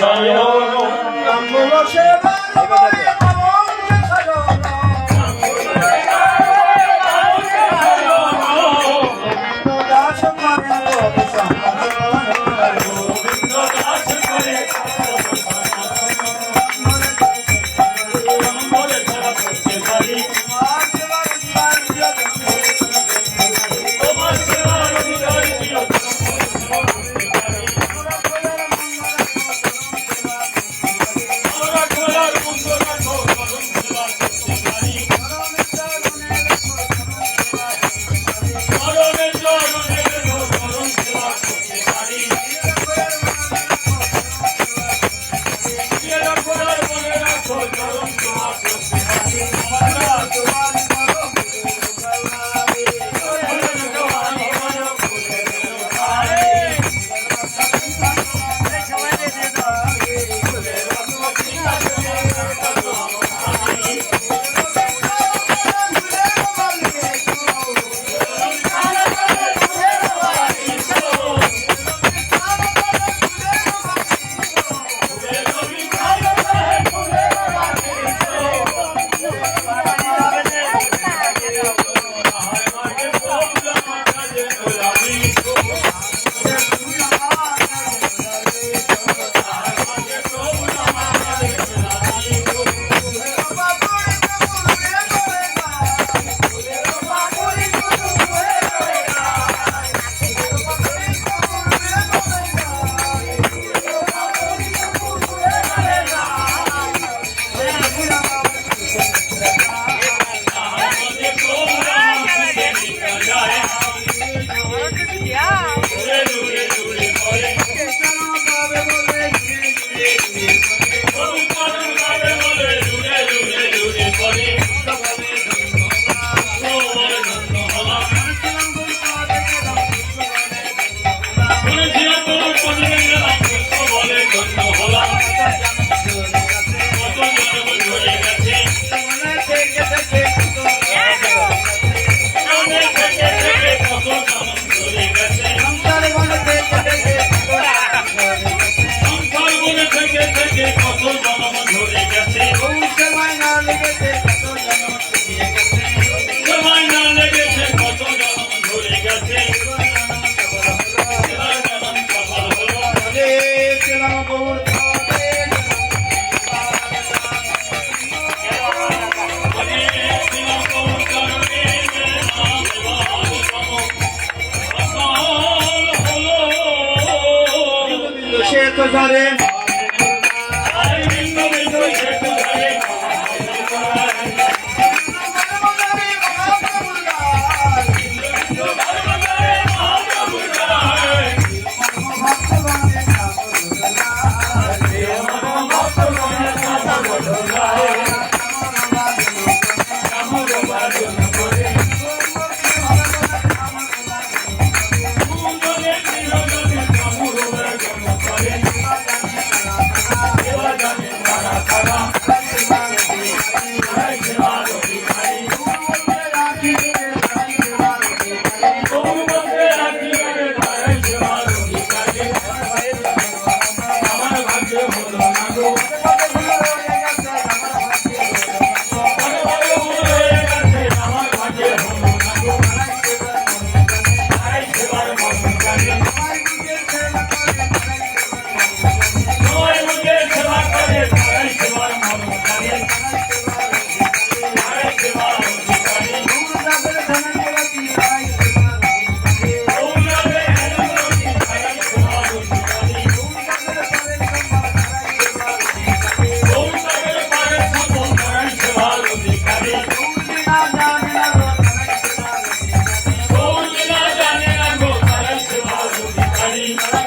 Shalom. কত জনম ধরে গেছে? সময় না লেগেছে কত জনম Happy.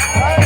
Hey!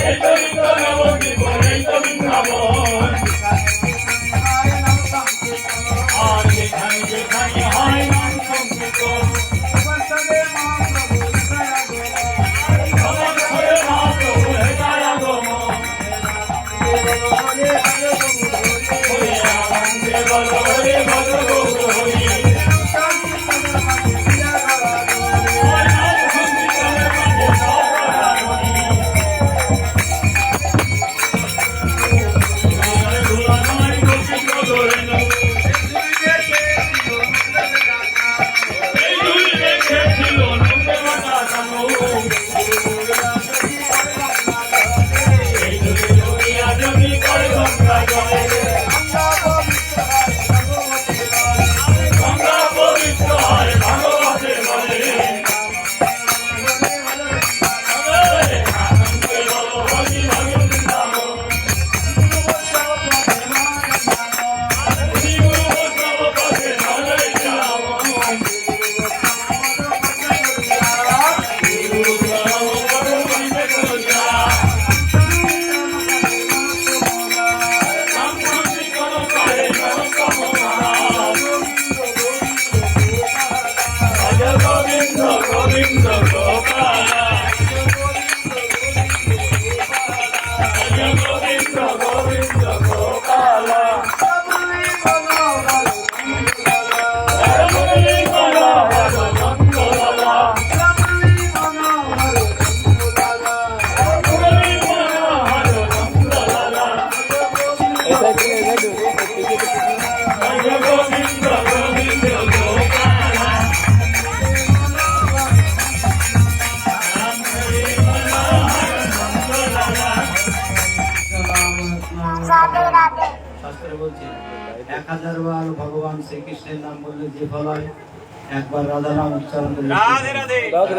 রাধা নাম উচ্চারণ করলে রাধে রাধে। রাধা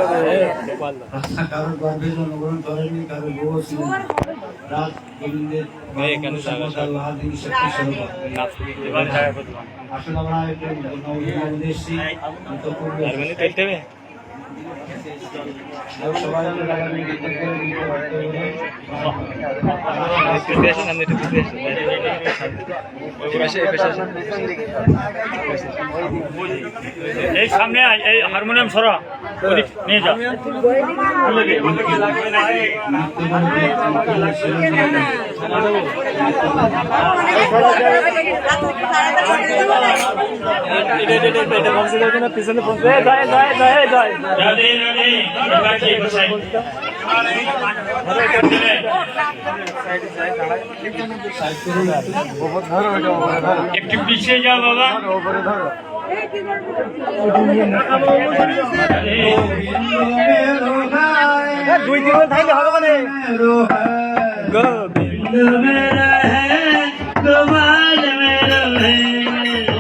কারও আসলে আমরা একটু উদ্দেশ্যে এই সামনে এই হারমোনিয়াম সরা। নিয়ে যা। লাগবে পিছনে একটু পিছিয়ে যাও বাবা দুই তিন থাকলে হবে মানে গোবিন্দ মেরা হ্যাঁ তোমার মেরো মেরো।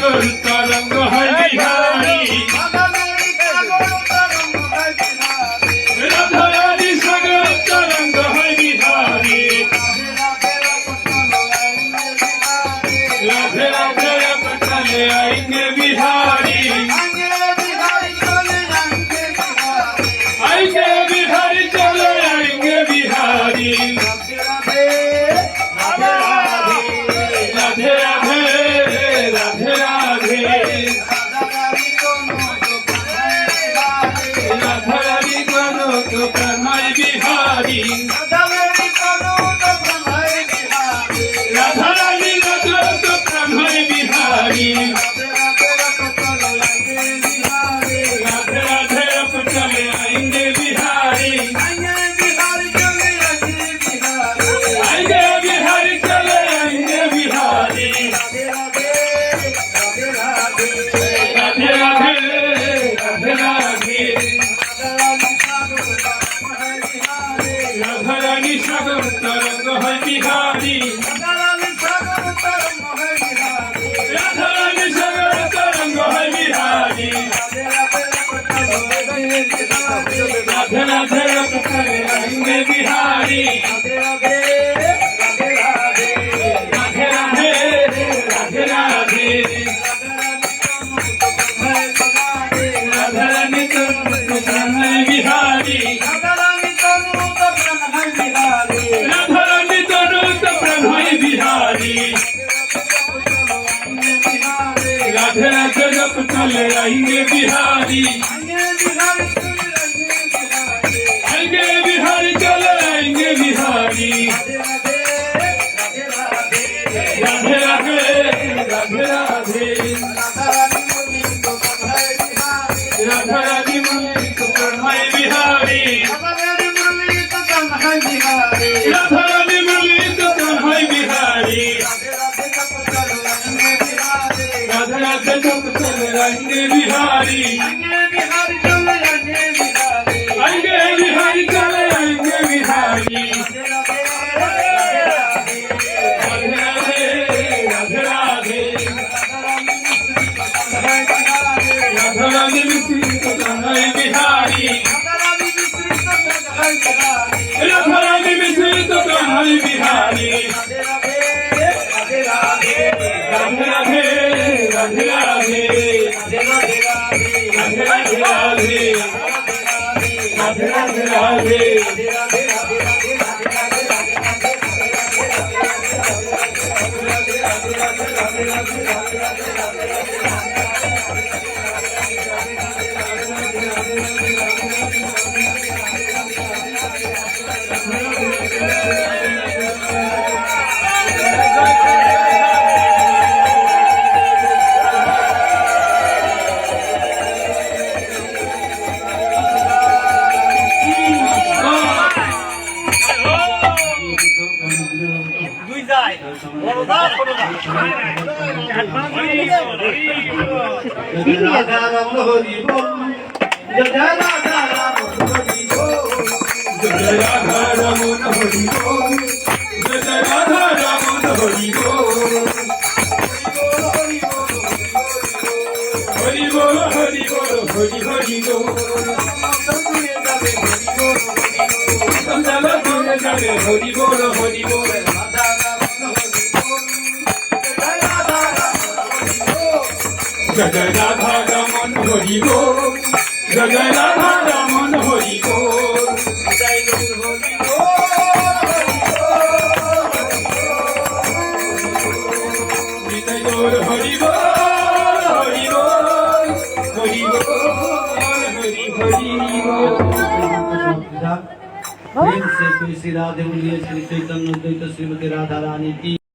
cantando. রাধে রাধে রাধে রাধে রাধে রাধে রাধে রাধে রাধারানী তনু প্রাণায় বিহারী রাধারানী তনু তো প্রাণায় বিহারী রাধে রাধে জপ চলে আইঙ্গে বিহারী আইঙ্গে கண்டு விகாரி Thank you. রাধে রাম হরি বল রাধা রাধা হরি বল হরি বল হরি গোল জয় রাধা রমন হরি গোল জয় গুরু হরি গোল হরি গোল হরি গোল হরি চৈতন্য দ্বৈত শ্রীমতী রাধা রানী কি